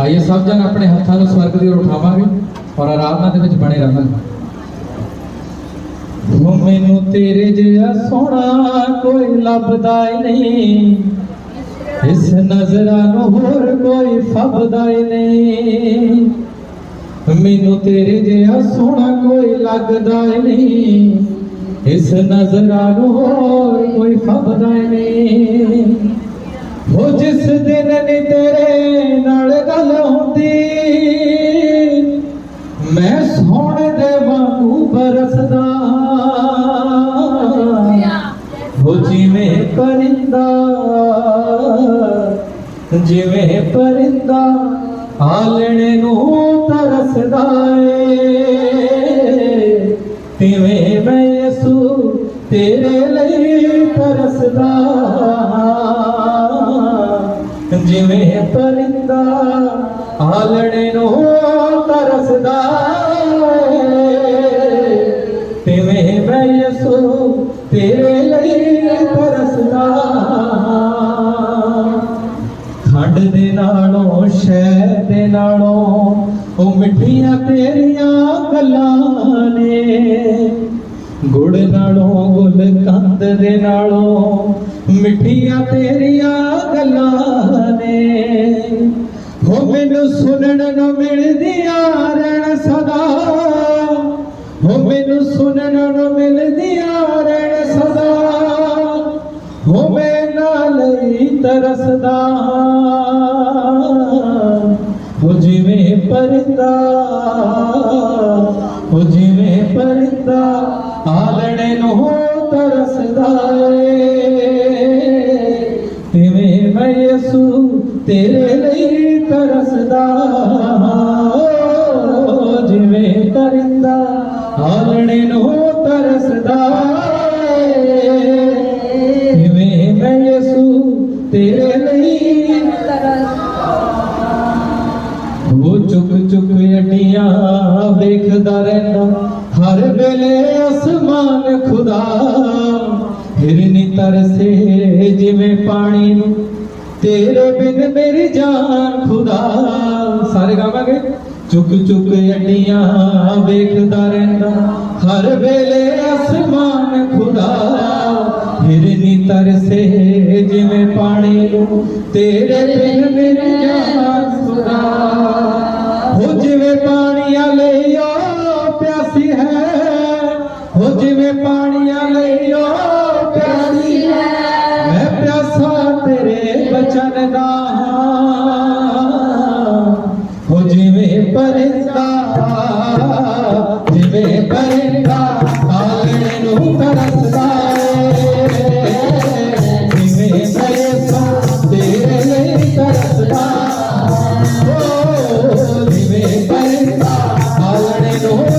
ਆਈਏ ਸਭ ਜਣ ਆਪਣੇ ਹੱਥਾਂ ਨੂੰ ਸਵਰਗ ਦੀ ओर ਉਠਾਵਾਂਗੇ ਔਰ ਆਰਾਧਨਾ ਦੇ ਵਿੱਚ ਬਣੇ ਰਹਾਂਗੇ। ਹੋ ਮੈਨੂੰ ਤੇਰੇ ਜਿਹਾ ਸੋਹਣਾ ਕੋਈ ਲੱਭਦਾ ਹੀ ਨਹੀਂ। ਇਸ ਨਜ਼ਰਾਂ ਨੂੰ ਹੋਰ ਕੋਈ ਫੱਬਦਾ ਹੀ ਨਹੀਂ। ਮੈਨੂੰ ਤੇਰੇ ਜਿਹਾ ਸੋਹਣਾ ਕੋਈ ਲੱਗਦਾ ਹੀ ਨਹੀਂ। ਇਸ ਨਜ਼ਰਾਂ ਨੂੰ ਹੋਰ ਕੋਈ ਫੱਬਦਾ ਹੀ ਨਹੀਂ। ਹੋ ਜਿਸ ਦਿਨ ਨੀ ਤੇਰੇ ਜਿਵੇਂ ਪਰਿੰਦਾ ਜਿਵੇਂ ਪਰਿੰਦਾ ਆਲਣੇ ਨੂੰ ਤਰਸਦਾ ਏ। ਤਿਵੇਂ ਮੈਂ ਯਸੂ ਤੇਰੇ ਲਈ ਤਰਸਦਾ ਜਿਵੇਂ ਪਰਿੰਦਾ ਆਲਣੇ ਨੂੰ ਤਰਸਦਾ ਏ। ਤਿਵੇਂ ਮੈਂ ਯਸੂ ਤੇਰੇ ਦੇ ਨਾਲੋਂ, ਸ਼ਹਿਰ ਦੇ ਨਾਲੋਂ ਉਹ ਮਿੱਠੀਆਂ ਤੇਰੀਆਂ ਗੱਲਾਂ ਨੇ। ਗੁੜ ਨਾਲੋਂ, ਗੁਲ ਕੰਦ ਦੇ ਨਾਲੋਂ ਮਿੱਠੀਆਂ ਤੇਰੀਆਂ ਗੱਲਾਂ ਨੇ। ਹੋ ਮੈਨੂੰ ਸੁਣਨ ਨੂੰ ਮਿਲਦੀਆਂ ਰਹਿਣ ਸਦਾ। ਹੋ ਮੈਨੂੰ ਸੁਣਨ ਨੂੰ ਮਿਲਦੀਆਂ ਰਹਿਣ ਸਦਾ। ਹੋ ਮੈਂ ਨਾਲ ਹੀ ਤਰਸਦਾ। ਪਰਦਾ। ਹੋ ਜਿਵੇਂ ਪਰਦਾ ਆਲਣੇ ਨੂੰ ਤਰਸਦਾ ਏ। ਤਿਵੇਂ ਮੈਂ ਯਸੂ ਤੇਰੇ ਲਈ ਤਰਸਦਾ। ਜਿਵੇਂ ਪਰਦਾ ਆਲਣੇ ਨੂੰ ਤਰਸਦਾ। ਵੇਖਦਾ ਰਹਿੰਦਾ, ਹਰ ਵੇਲੇ ਅਸਮਾਨ ਖੁਦਾ। ਹਿਰਨੀ ਤਰਸੇ ਜਿਵੇਂ ਪਾਣੀ ਨੂੰ, ਤੇਰੇ ਬਿਨ ਮੇਰੀ ਜਾਨ ਖੁਦਾ। ਸਾਰੇ ਗਾਵਾਂਗੇ, ਚੁੱਕ ਚੁੱਕ ਅਡੀਆਂ ਵੇਖਦਾ ਰਹਿੰਦਾ, ਹਰ ਵੇਲੇ ਅਸਮਾਨ ਖੁਦਾ। ਹਿਰਨੀ ਤਰਸੇ ਜਿਵੇਂ ਪਾਣੀ ਨੂੰ, ਤੇਰੇ ਬਿਨ ਮੇਰੀ ਜਾਨ ਖੁਦਾ। ਲਈ ਤਰਸਦਾ ਓ ਜਿਵੇਂ ਪਰਿੰਦਾ ਆਲਣੇ ਨੂੰ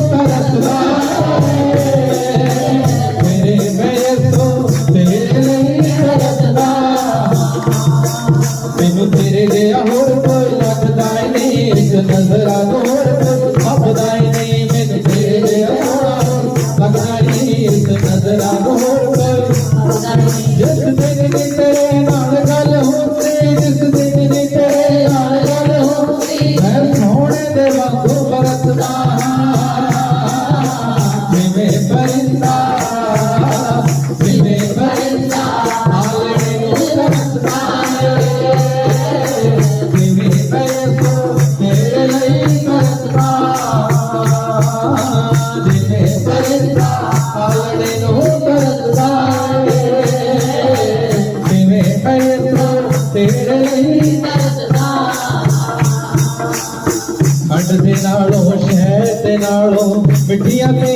ਮਿੱਠੀਆਂ ਤੇਰੀਆਂ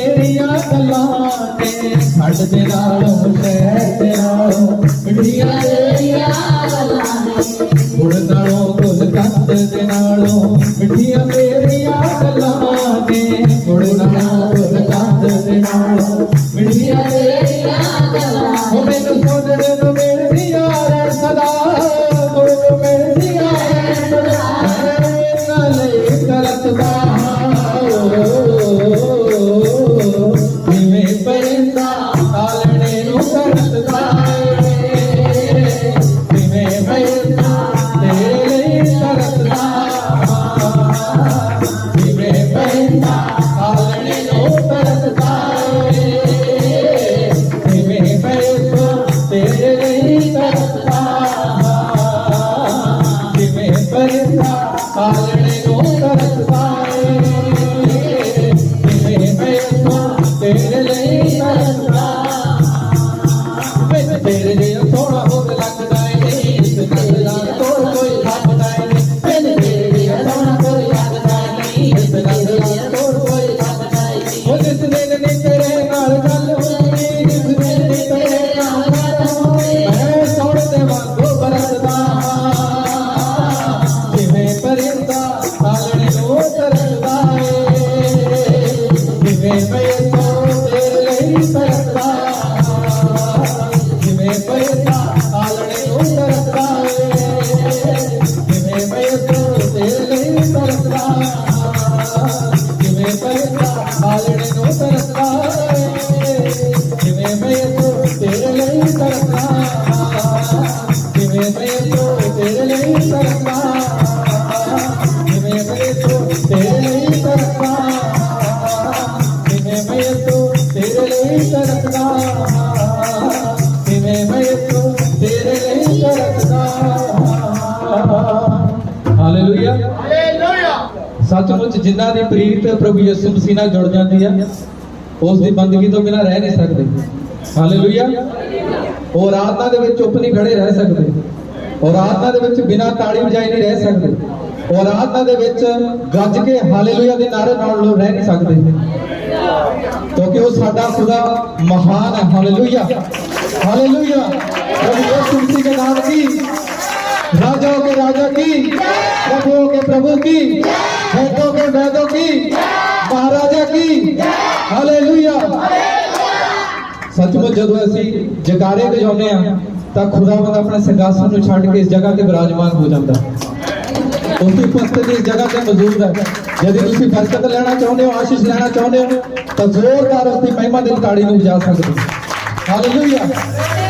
तेरे लिए मैं वे तेरे लिए थोड़ा और लगदा है इस गल्ला तो कोई लगदा है वे तेरे लिए थोड़ा और लगदा है इस गल्ला तो कोई लगदा है वो जिस दिन ने तेरे नाल गल होई जिस दिन ने तेरे नाल गल होई मैं सोने दे वांगू बरसदा जिवें परिंदा आलने नो तरसदा है जिवें ਹਾਲੇਲੂਇਆ ਹਾਲੇਲੂਇਆ ਸੱਚਮੁੱਚ ਜਿਨ੍ਹਾਂ ਦੀ ਪ੍ਰੀਤ ਪ੍ਰਭੂ ਯਿਸੂ ਮਸੀਹ ਨਾਲ ਜੁੜ ਜਾਂਦੀ ਆ ਉਸ ਦੀ ਬੰਦਗੀ ਤੋਂ ਬਿਨਾਂ ਰਹਿ ਨਹੀਂ ਸਕਦੇ। ਹਾਲੇਲੂਇਆ ਉਹ ਆਰਾਧਨਾ ਦੇ ਵਿੱਚ ਚੁੱਪ ਨਹੀਂ ਖੜੇ ਰਹਿ ਸਕਦੇ। ਉਹ ਆਰਾਧਨਾ ਦੇ ਵਿੱਚ ਬਿਨਾਂ ਤਾੜੀ ਵਜਾਈ ਨਹੀਂ ਰਹਿ ਸਕਦੇ। ਉਹ ਆਰਾਧਨਾ ਦੇ ਵਿੱਚ ਗੱਜ ਕੇ ਹਾਲੇਲੂਇਆ ਦੇ ਨਾਰੇ ਨਾਲ ਲੋਕ ਰਹਿ ਨਹੀਂ ਸਕਦੇ। ਕਿਉਂਕਿ ਉਹ ਸਾਡਾ ਖੁਦਾ ਮਹਾਨ ਹੈ। ਹਾਲੇਲੂਇਆ ਹਾਲੇਲੂਇਆ ਪ੍ਰਭੂ ਯਿਸੂ ਮਸੀਹ ਦੇ ਨਾਮ ਦੀ राजाओं के राजा की प्रभुओं के प्रभु की वैदों के वैदों की महाराजा की हालेलुया ਸੱਚਮੁੱਚ ਜਦੋਂ ਅਸੀਂ ਜਕਾਰੇ ਵਜਾਉਂਦੇ ਆ ਤਾਂ ਖੁਦਾਵੰਦ ਆਪਣੇ ਸਿੰਘਾਸਨ ਨੂੰ ਛੱਡ ਕੇ ਇਸ ਜਗ੍ਹਾ ਤੇ ਵਿਰਾਜਮਾਨ ਹੋ ਜਾਂਦਾ ਉਸ ਦੀ ਉਪਸਥਿਤੀ ਇਸ ਜਗ੍ਹਾ ਤੇ ਮੌਜੂਦ ਹੈ ਜੇ ਤੁਸੀਂ ਬਰਕਤ ਲੈਣਾ ਚਾਹੁੰਦੇ ਹੋ ਆਸ਼ੀਸ਼ ਲੈਣਾ ਚਾਹੁੰਦੇ ਹੋ ਤਾਂ ਜ਼ੋਰਦਾਰ ਉਸ ਦੀ ਮਹਿਮਾ ਦੀ ਤਾੜੀ ਨੂੰ ਵਜਾ ਸਕਦੇ ਹੋ ਹਾਲੇਲੂਇਆ